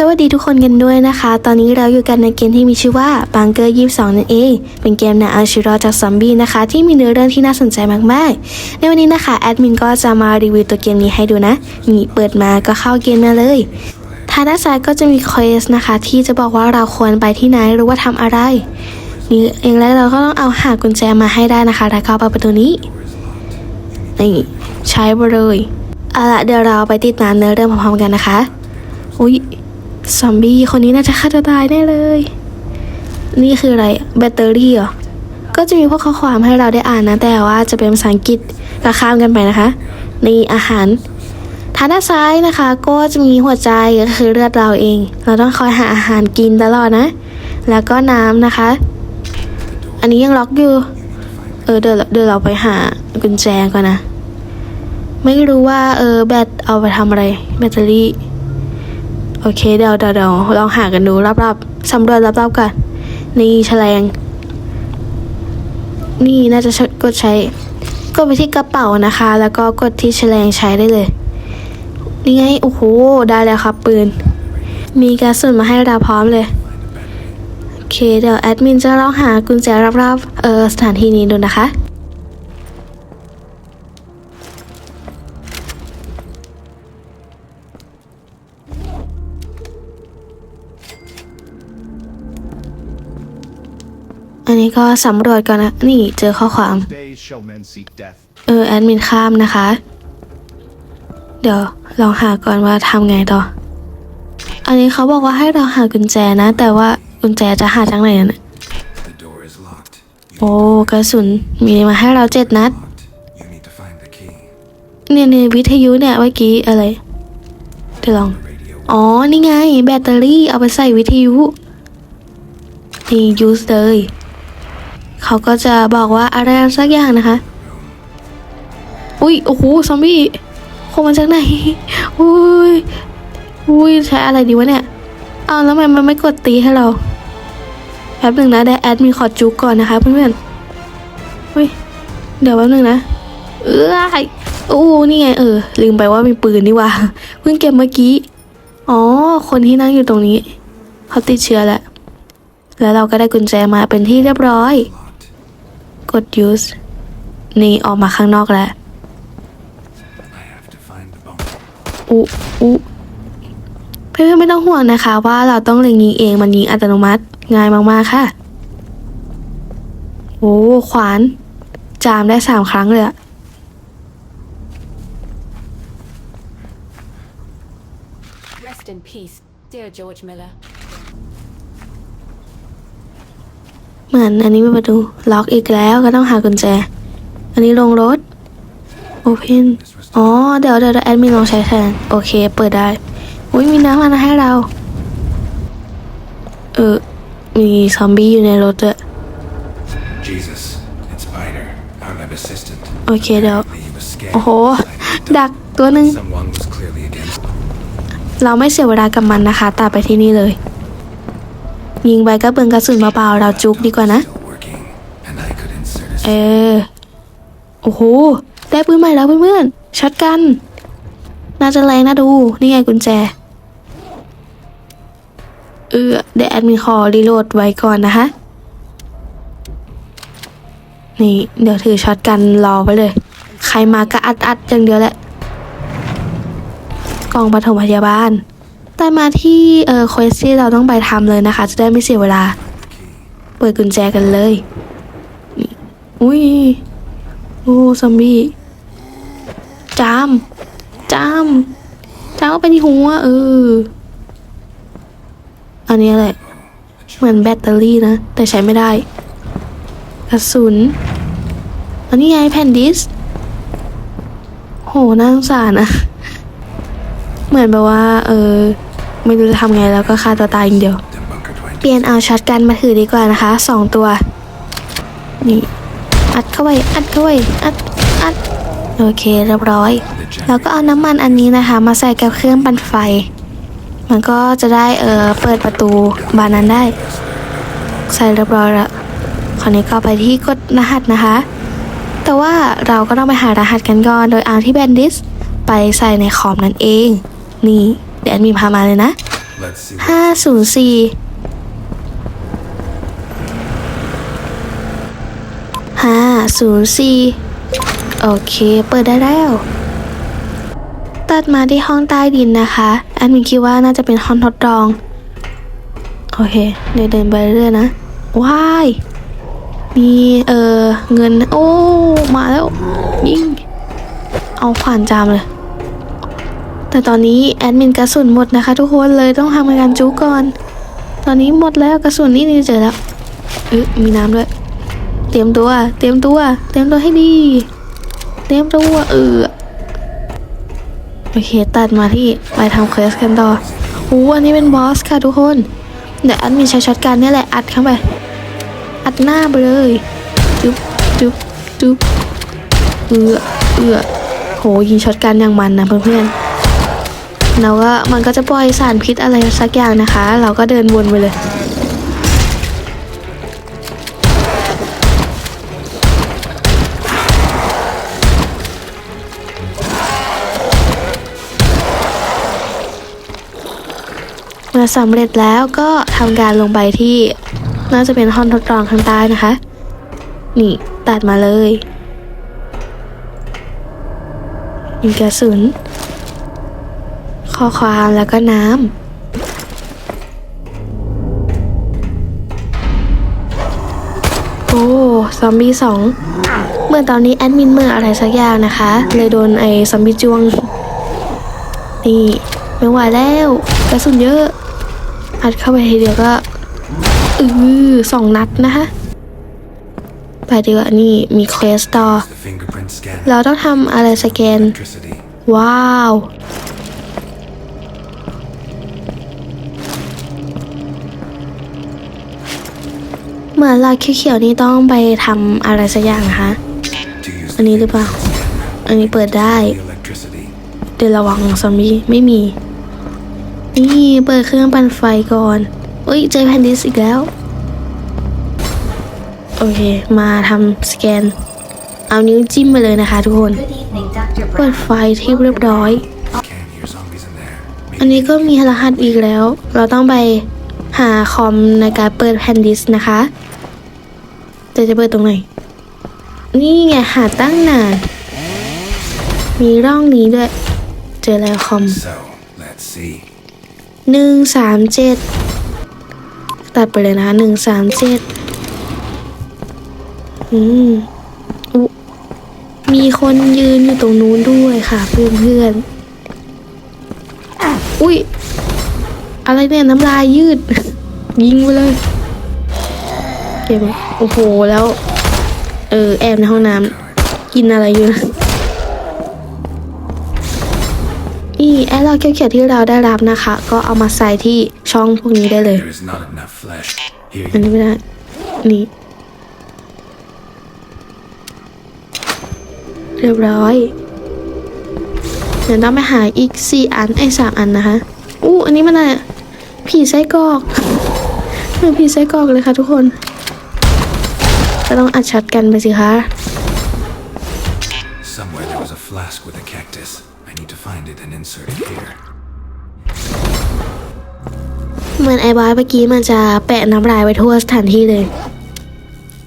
สวัสดีทุกคนกันด้วยนะคะ ตอนนี้เราอยู่กันในเกมที่มีชื่อว่าบังเกอร์22นั่นเอง เป็นเกมแนวอาชีวิตรอจากซอมบี้นะคะ ที่มีเนื้อเรื่องที่น่าสนใจมากๆ ในวันนี้นะคะแอดมินก็จะมารีวิวตัวเกมนี้ให้ดูนะ นี่เปิดมาก็เข้าเกมมาเลยทางด้านซ้ายก็จะมีเควสนะคะ ที่จะบอกว่าเราควรไปที่ไหนหรือว่าทำอะไรนี่เองแล้วเราก็ต้องเอาหากุญแจมาให้ได้นะคะ แล้วก็เอาประตูนี้นี่ใช้ไปเลยเอาละเดี๋ยวเราไปติดตามเนื้อเรื่องพร้อมๆกันนะคะ อุ้ย ซอมบี้คนนี้น่าจะฆ่าตัวตายแน่เลย นี่คืออะไร แบตเตอรี่เหรอ ก็จะมีพวกข้อความให้เราได้อ่านนะ แต่ว่าจะเป็นภาษาอังกฤษก็ข้ามกันไปนะคะ นี่อาหารทางด้านซ้ายนะคะ ก็จะมีหัวใจก็คือเลือดเราเอง เราต้องคอยหาอาหารกินตลอดนะ แล้วก็น้ำนะคะ อันนี้ยังล็อกอยู่ เออเดี๋ยวเดี๋ยวเราไปหากุญแจก่อนนะ ไม่รู้ว่าเออแบตเอาไปทำอะไร แบตเตอรี่ โอเคเดี๋ยวเดี๋ยวเดี๋ยวลองหากันดูรอบๆสำรวจรอบๆกัน นี่แฉลง นี่น่าจะกดใช้ กดไปที่กระเป๋านะคะ แล้วก็กดที่แฉลงใช้ได้เลย นี่ไงโอ้โหได้แล้วครับปืน มีกระสุนมาให้เราพร้อมเลยโอเคเดี๋ยวแอดมินจะลองหากุญแจรอบๆเออสถานที่นี้ดูนะคะ อันนี้ก็สำรวจก่อนนะ นี่เจอข้อความ days shall men seek death. เออ แอดมินข้ามนะคะ เดี๋ยวลองหาก่อนว่าทำไงต่อ อันนี้เขาบอกว่าให้เราหากุญแจนะ แต่ว่ากุญแจจะหาจากไหนน่ะ The door is locked. You โอ้กระสุนมีมาให้เราเจ็ดนัด locked. You need to find the key. เนี่ยในวิทยุเนี่ยเมื่อกี้อะไรเดี๋ยวลอง Radio. อ๋อ นี่ไง แบตเตอรี่เอาไปใส่วิทยุนี่ยูสเลย เขาก็จะบอกว่าอะไรสักอย่างนะคะ อุ้ยโอ้โหซอมบี้โคมาจากไหน อุ้ยอุ้ยใช้อะไรดีวะเนี่ยอ้าวแล้วทำไมมันไม่กดตีให้เราแป๊บหนึ่งนะได้แอดมีขอจุกก่อนนะคะเพื่อนๆอุ้ยเดี๋ยวแป๊บหนึ่งนะ เอ้ยโอ้นี่ไงเออ ลืมไปว่ามีปืนนี่ว่าเพิ่งเก็บเมื่อกี้ อ๋อ คนที่นั่งอยู่ตรงนี้ เขาติดเชื้อแล้ว แล้วเราก็ได้กุญแจมาเป็นที่เรียบร้อย กด use นี่ออกมาข้างนอกแล้ว I have to find the bomb. อุอุเพื่อนๆไม่ต้องห่วงนะคะ ว่าเราต้องเล็งยิงเองมันยิงอัตโนมัติง่ายมากๆค่ะ โอ้ขวาน จามได้สามครั้งเลยอะ เหมือนอันนี้มีประตูล็อกอีกแล้วก็ต้องหากุญแจ อันนี้ลงรถ open อ๋อเดี๋ยวเดี๋ยวเดี๋ยวแอดมินลองใช้แทน โอเค เปิดได้อุ้ยมีน้ำมาให้เรา เออ มีซอมบี้อยู่ในรถด้วย Jesus. It's Spider, our lab assistant. โอเคเดี๋ยว He was scared. โอ้โห ดักตัวหนึ่ง Someone was clearly against เราไม่เสียเวลากับมันนะคะตามไปที่นี่เลย ยิงไปก็เบิงกระสุนเปล่าๆเราจุกดีกว่านะ เออ โอ้โห ได้ปืนใหม่แล้วเพื่อนๆช็อตกัน น่าจะแรงน่าดู นี่ไงกุญแจ เออเดี๋ยวแอดมินขอรีโหลดไว้ก่อนนะคะ นี่ เดี๋ยวถือช็อตกันรอไปเลย ใครมาก็อัดอัดอย่างเดียวแหละ กองปฐมพยาบาล แต่มาที่เออเควสที่เราต้องไปทำเลยนะคะ จะได้ไม่เสียเวลา เปิดกุญแจกันเลย อุ้ย โอ้ซอมบี้จามจามจามเขาไปที่หัวเออ อันนี้อะไรเหมือนแบตเตอรี่นะ แต่ใช้ไม่ได้กระสุน อันนี้ไงแผ่นดิส โหน่าสงสารนะ เหมือนแบบว่า เออ ไม่รู้จะทำไงแล้วก็ฆ่าตัวตายอย่างเดียว เปลี่ยนเอาช็อตกันมาถือดีกว่านะคะสองตัว นี่อัดเข้าไปอัดเข้าไปอัดอัดโอเคเรียบร้อย แล้วก็เอาน้ำมันอันนี้นะคะ มาใส่กับเครื่องปั่นไฟ มันก็จะได้เออเปิดประตูบานนั้นได้ ใส่เรียบร้อยล้วคราวนี้ก็ไปที่กดรหัสนะคะ แต่ว่าเราก็ต้องไปหารหัสกันก่อน โดยเอาที่แบนดิสไปใส่ในคอมนั่นเอง นี่ ดี๋ยวแอดมีพามาเลยนะ Let's see. ห้า What ศูนย์สี่ห้าศูนย์สี่โอเค เปิดได้แล้ว ตัดมาที่ห้องใต้ดินนะคะแอดมินคิดว่าน่าจะเป็นห้องทดลอง โอเค เดินเดินไปเรื่อยๆนะ ว้าย มีเออเงิน โอ้ มาแล้ว ยิง เอาขวานจามเลย แต่ตอนนี้แอดมินกระสุนหมดนะคะ ทุกคนเลยต้องทำการจุกก่อน ตอนนี้หมดแล้วกระสุนนี่นี่เจอแล้วเออมีน้ำด้วย เตรียมตัว เตรียมตัว เตรียมตัวให้ดี เตรียมตัวเออโอเคตัดมาที่ไปทำเควสกันต่อโอ้อันนี้เป็นบอสค่ะทุกคน เดี๋ยวแอดมินใช้ช็อตกันนี่แหละอัดเข้าไป อัดหน้าไปเลยจุ๊บจุ๊บจุ๊บเอือเอือโหยิงช็อตกันอย่างมันนะเพื่อนๆ แล้วก็มันก็จะปล่อยสารพิษอะไรสักอย่างนะคะ เราก็เดินวนไปเลยเมื่อสำเร็จแล้วก็ทำการลงไปที่น่าจะเป็นห้องทดลองข้างใต้นะคะ นี่ตัดมาเลยมีกระสุน ข้อความแล้วก็น้ำโอ้ซอมบี้สองเมื่อตอนนี้แอดมินเมื่ออะไรสักอย่างนะคะ เลยโดนไอ้ซอมบี้จวง นี่ไม่ไหวแล้วกระสุนเยอะอัดเข้าไปทีเดียวก็อือสองนัดนะคะ ไปดีกว่านี่มีเควสต่อเราต้องทำอะไรสแกน ว้าว เหมือนเราเขียวๆนี่ต้องไปทำอะไรสักอย่างนะคะ อันนี้หรือเปล่า อันนี้เปิดได้ เดี๋ยวระวังซอมบี้ไม่มี นี่เปิดเครื่องปั่นไฟก่อนอุ้ยเจอแพนดิสอีกแล้ว โอเค มาทำสแกน เอานิ้วจิ้มไปเลยนะคะทุกคน เปิดไฟที่เรียบร้อย อันนี้ก็มีรหัสอีกแล้ว เราต้องไปหาคอมในการเปิดแผ่นดิสนะคะ แต่จะเปิดตรงไหน นี่ไงหาตั้งนาน มีร่องนี้ด้วย เจอแล้วคอม So, let's see. หนึ่งสามเจ็ดตัดไปเลยนะหนึ่งสามเจ็ดอืมอุมีคนยืนอยู่ตรงนู้นด้วยค่ะเพื่อนเพื่อนๆอุ้ย อะไรเนี่ย น้ำลายยืด ยิงไปเลย เก็บไว้โอ้โหแล้ว เออแอบในห้องน้ำกินอะไรอยู่นะนี่แอร์เราเขียวๆที่เราได้รับนะคะ ก็เอามาใส่ที่ช่องพวกนี้ได้เลย There is not enough flesh. Here อัน you นี้ไม่ได้นี่เรียบร้อยเดี๋ยวต้องไปหาอีกสี่อันไอ้สามอันนะคะอู้อันนี้มันอะไรอะผีไส้กรอกเหมือนผีไส้กรอกเลยค่ะทุกคน ก็ต้องอัดชัดกันไปสิคะ Somewhere there was a flask with a cactus. I need to find it and insert it here. เหมือนไอ้บอยเมื่อกี้มันจะแปะน้ำลายไว้ทั่วสถานที่เลย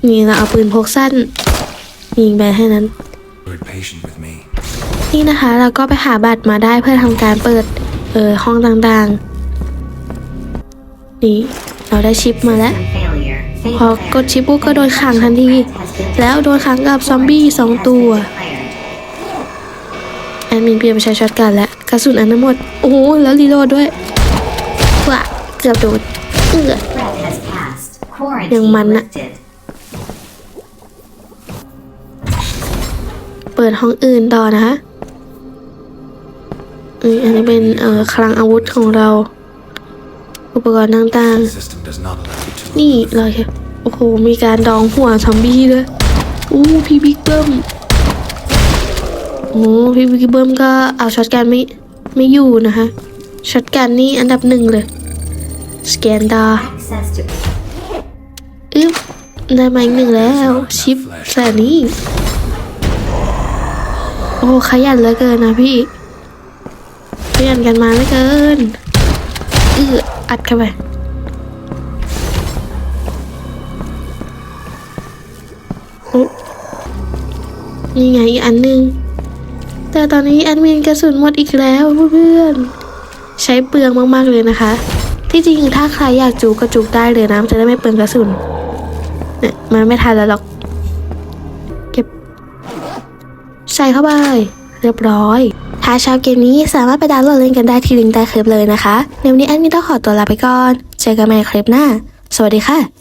นี่เราเอาปืนพกสั้นยิงไปให้นั้น Word patient with me. นี่นะคะเราก็ไปหาบัตรมาได้เพื่อทำการเปิดเออห้องต่างๆ นี่เราได้ชิปมาแล้ว Failure. พอกดชิปปุ๊บก็โดนขังทันที แล้วโดนขังกับซอมบี้สองตัวแอดมินเปลี่ยนไปใช้ช็อตกันแล้วกระสุนอันนั้นหมด โอ้โห แล้วรีโหลดด้วยว้าเกือบโดนเอือ Threat has passed. Yung Quarantine man na- lifted. เปิดห้องอื่นต่อนะคะอยอันนี้เป็นเอ่อคลังอาวุธของเรา อุปกรณ์ต่าง The system does not allow you to ๆนี่เราแค่โอ้โห มีการดองหัวซอมบี้ด้วยอู้พี่บิ๊กเบิ้มโอ้พี่บิ๊กเบิ้มก็เอาช็อตกันไม่ไม่อยู่นะคะช็อตกันนี่อันดับหนึ่งเลยสแกนดา Access to อึ๊บได้มาอีกหนึ่งแล้ว ชิปแต่นี้ โอ้ขยันเหลือเกินนะพี่ขยันกันมาเหลือเกิน อืออัดเข้าไปอุ๊ยนี่ไงอีกอันหนึ่งแต่ตอนนี้แอดมินกระสุนหมดอีกแล้วเพื่อนๆ ใช้เปลืองมากๆเลยนะคะ ที่จริงถ้าใครอยากจูก็จูได้เลยนะจะได้ไม่เปลืองกระสุน เนี่ยมันไม่ทันแล้วหรอก เก็บ ใส่เข้าไป เรียบร้อยาชอบเกมนี้สามารถไปดาวน์โหลดเล่นกันได้ที่ลิงก์ใต้คลิปเลยนะคะในวันนี้แอดมินต้องขอตัวลาไปก่อน เจอกันใหม่คลิปหน้า สวัสดีค่ะ